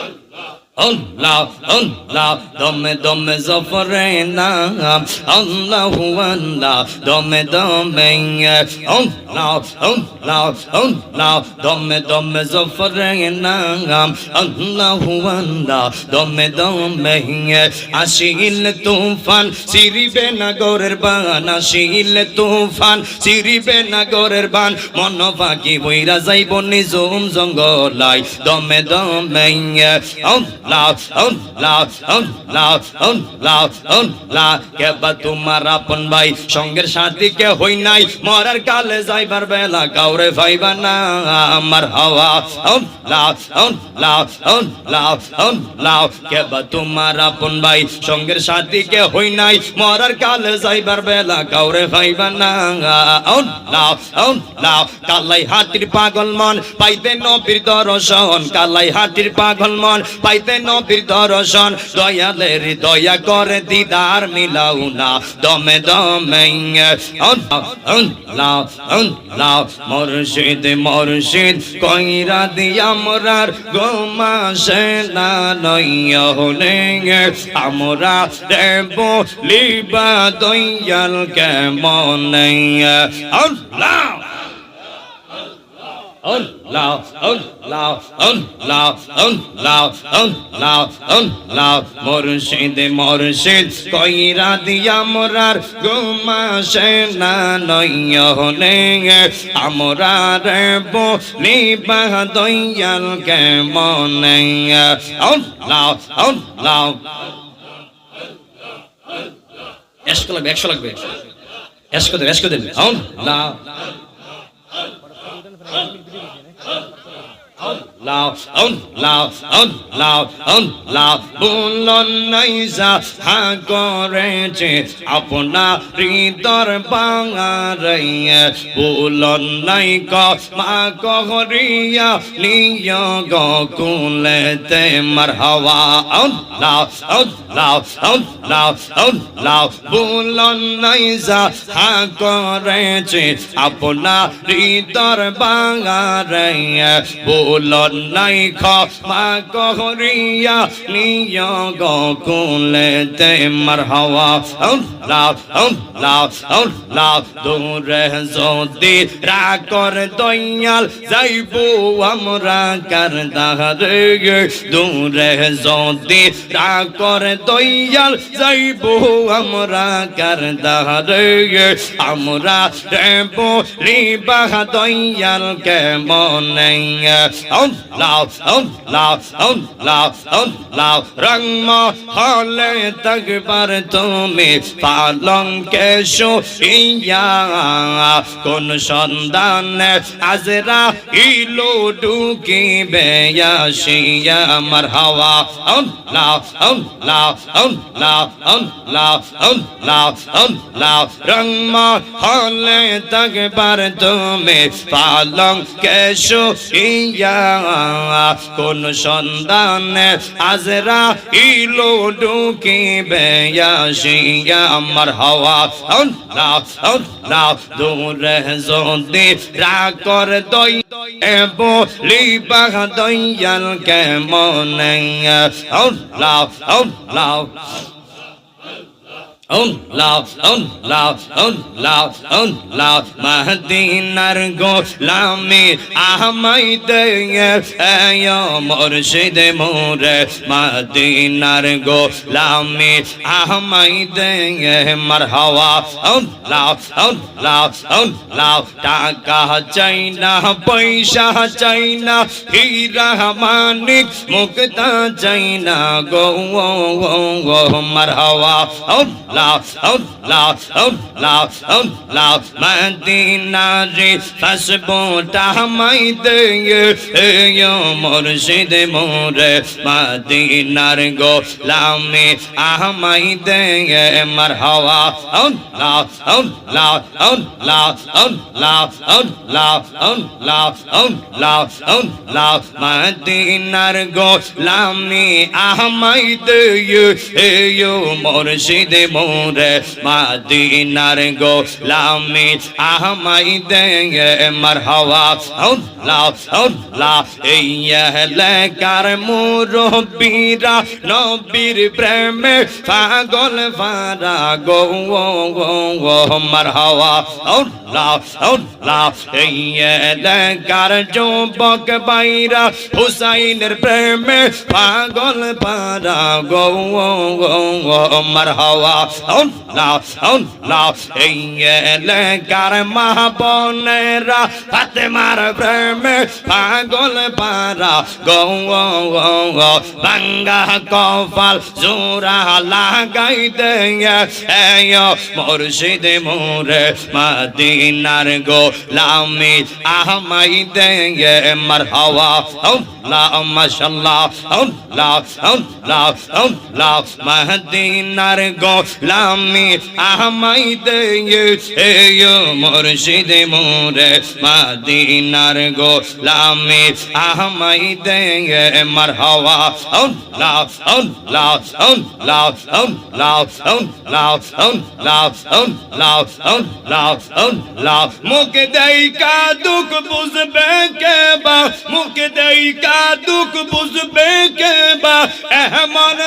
Hey! আল্লাহ আল্লাহ, দমে দমে জফরে নাম, আল্লাহ আল্লাহ, দমে দমে আল্লাহ আল্লাহ আল্লাহ, দমে দমে জফরে নাম, আল্লাহ আল্লাহ, দমে দমে আসিল তুফান সিরিবে নগরের বান আসিল তুফান সিরিবে নগরের বান মন পাখি বইরা যাইব নিজুম জঙ্গলাই, দমে দমে আল্লাহ কেবা তোমার আপন ভাই সঙ্গের সাথী কে হই নাই মরার কালে যাইবার বেলা কাউরে ভাইবা না আমার হাওয়া কেবা তোমার আপন ভাই সঙ্গের সাথী কে হই নাই মরার কালে যাইবার বেলা কাউরে ভাইবা না কালাই হাতির পাগল মন, পাইতে নবীর দর্শন কালাই হাতির পাগল মন, পাইতে নবীর দর্শন। দয়ালের দয়া করে দিদার মিলাও না। দমে দমে মুর্শিদ মুর্শিদ, কইরা দিয়া মোরার গোমাসে না নইয়া হলে আমরা দেব লিবা দয়াল কেমন আল্লাহ। মুর্শিদ মুর্শিদ কইরা দিয়া মোরার ঘুমাসে না নয় হলে আমরা রে বলি বাদয়াল কে মনে লাও লাও এসকো লাগবে একশো লাগবে এসকো দেবে এসকো দেবে লাও ಬರೋದು লাও অন লাও অন লাও অন লাও বুলন নাইজা হা করেছে আপনা হৃদর বাঙারাইয়া বুলন নাই ক মা কহরিয়া নিয় গকুলেতে মারহাওয়া অন লাও অন লাও অন লাও অন লাও বুলন নাইজা হা করেছে আপনা হৃদর বাঙারাইয়া বুলন নাই খ মা কহরিয়া, নিয় গকুলেতে মারহাওয়া লাভ লাভ লাভ দূরে যদি রাকর দয়াল যাইব, আমরা কার দাহারে দূরে যদি রাকর দয়াল যাইব, আমরা কার দাহারে আমরা রেব লিবাহ দয়াল লাও অন লাও অন লাও অন লাও রং মহলে তকবার তুমি পালঙ্কে শুইয়া কোন সন্ধানে আজরা ইলো ঢুকিবে আসিয়া আমার হাওয়া অন লাও অন লাও অন লাও অন লাও অন লাও অন লাও রং মহলে তকবার তুমি পালঙ্কে শুইয়া কোন সন্ধান আজরা ইলো ডুকি বেয়াশিয়া আমার হাওয়া। লাভ লাভ দূরে যদি রাকর দই বলি বাঘ দয়াল অন লাও অন লাও অন লাও অন লাও মহদিনার গোলামে আহমাই দেয় মুর্শিদ মোর মদিনার গোলামে আহমাই দেয় মারহাওয়া অন লাও অন লাও অন লাও টাকা চাই না পয়সা চাই না হীরা মানিক মুক্তা চাই না গো গো গো মারহাওয়া অন লাভ লাভ লাভ লাভ মদিনারে ফসবোটা মাই দে মুর্শিদ মোরে মদিনার গো লামে আহমাই দে মারহাওয়া লাভ লাভ লাভ লাভ লাভ লাভ লাভ লাভ মদিনার গো লামে আহমাই দে মুর্শিদ মোরে মোরে মাদিনার গো লামি আহমাই দে মারহাওয়া আল্লাহ আল্লাহ, এই এলাকার মুরব্বীরা নবীর প্রেমে পাগল ফারা গো মারহাওয়া আল্লাহ আল্লাহ, এই এলাকার যুবক বাইরা হুসাইনের প্রেমে পাগল পারা গো মারহাওয়া আল্লাহ আল্লাহ এই এলাকার মা বোনেরা ফাতেমার প্রেমে পাগল পারা গো বাঙ্গা কপাল জোড়া লাগাই দে মুর্শিদ মোরে মদিনার গো লামি আহমাই দে মারহাওয়া আল্লাহ মাশাল্লাহ মদিনার গো লামি আহমাই দে মুর্শিদ মোরে মদিনার গো লামি আহমাই দে মারহাওয়া আল্লাহ আল্লাহ আল্লাহ আল্লাহ আল্লাহ আল্লাহ আল্লাহ আল্লাহ আল্লাহ। মুখ দেই কা দুঃখ বুঝবে কে বা? মুখ দেই কা দুঃখ বুঝবে কে বা? এমন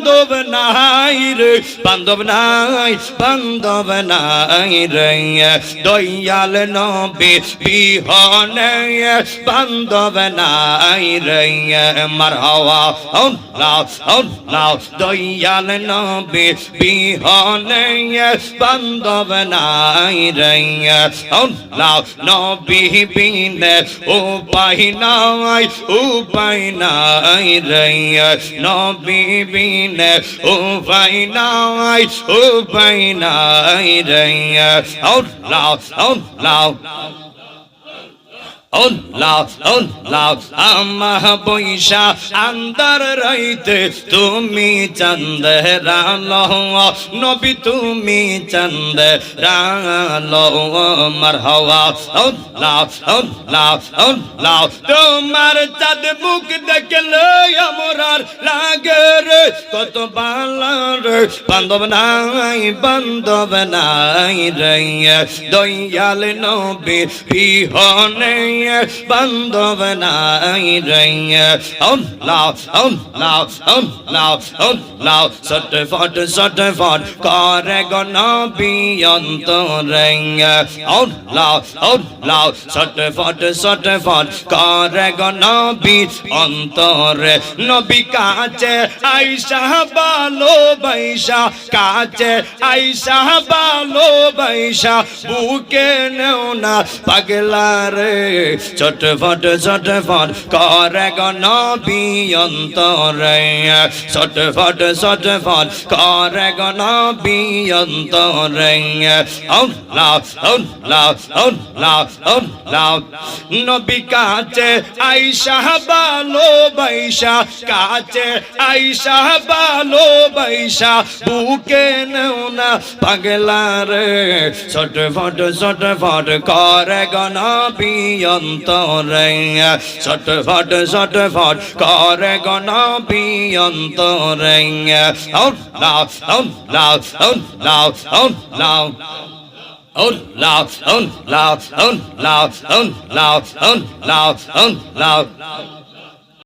বান্ধব নাই রে, বান্ধব নাই বান্ধব নাই রে। দয়াল নবী বিহনে বান্ধব নাই রে। মারহাওয়া আল্লাহ আল্লাহ। দয়াল নবী বিহনে বান্ধব নাই রে। আল্লাহ নবী বিনে উপায় নাই উপায় নাই রে। নবী বিনে ও ভাই নাই ও ভাই নাই রে আউট লাউ আউট লাউ তুমি চন্দ রালো তুমি চন্দ রালো আল্লাহ আল্লাহ তোমার চাঁদ মুখ দেখলে আমরার লাগে কত বালার বান্ধব নাই বান্ধব নাই রে, দয়াল নবী, বিহনে বান্ধব নাই রইয়া ওম লাও ওম লাও ওম লাও ওম লাও। সটফট সটফট করে গো নবী অন্তরইয়া ওম লাও ওম লাও। সটফট সটফট করে গো নবী অন্তরে নবী কাছে আইসা বালো বৈশা, কাছে আইসা বালো বৈশা। বুকে নেও না পাগলা রে। ছটফট ছটফট করে গনবি অন্তরে। ছটফট ছটফট করে গনবি অন্তরে। আল্লাহ আল্লাহ আল্লাহ আল্লাহ। নবী কাছে আইসা বালো বৈশা কাছে আইসা বালো বৈশা বুকে না পাগলা রে। ছটফট ছটফট করে গনবি অন্তরে ছটফট ছটফট করে গণপি অন্তরে লাও লাও লাও লাও লাও লাও own loud, own loud, own loud, own loud, own loud, own loud.